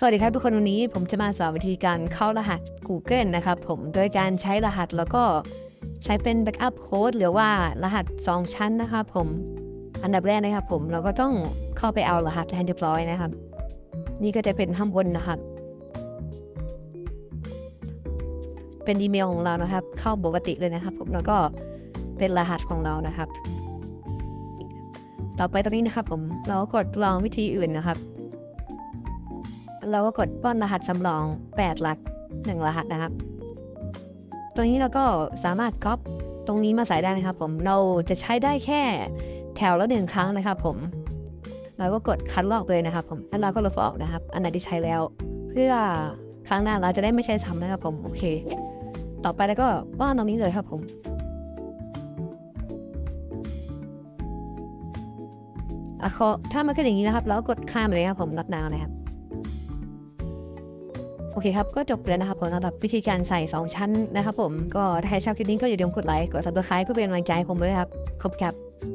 สวัสดีครับทุกคนวันนี้ผมจะมาสอนวิธีการเข้ารหัส Google นะครับผมโดยการใช้รหัสแล้วก็ใช้เป็น Backup Code หรือว่ารหัส 2 ชั้นนะครับผมอันดับแรกนะครับผมเราก็ต้องเข้าไปเอารหัสให้เรียบร้อยนะครับ นี่ก็จะเป็นข้างบนนะครับเป็นอีเมลของเรานะครับ เข้าปกติเลยนะครับ ผมแล้วก็เป็นรหัสของเรานะครับ ต่อไปตรงนี้นะครับผมเราก็กดลองวิธีอื่นนะครับ เราก็กดป้อนรหัสสำรอง 8 หลัก 1 รหัสนะครับ ตัวนี้เราก็สามารถก๊อปตรงนี้มาใส่ได้นะครับผม เราจะใช้ได้แค่แถวละหนึ่งครั้งนะครับผม เราก็กดคัดลอกเลยนะครับผมแล้วเราก็ลบออกนะครับ อันไหนที่ใช้แล้ว เพื่อครั้งหน้าเราจะได้ไม่ใช้ซ้ำนะครับผม โอเค ต่อไปแล้วก็ป้อนตรงนี้เลยครับผมอะขอถ้ามันขึ้นอย่างนี้นะครับ เราก็กดข้ามเลยครับผมนัดนาวนะครับ อเคครับ ก็จบไปแล้วนะครับผมสำหรับวิธีการใส่ 2 ชั้นนะครับผม ก็ถ้าใครชอบคลิปนี้ก็อย่าลืมกดไลค์ กด subscribe เพื่อเป็นกำลังใจให้ผมด้วยครับ ขอบคุณครับ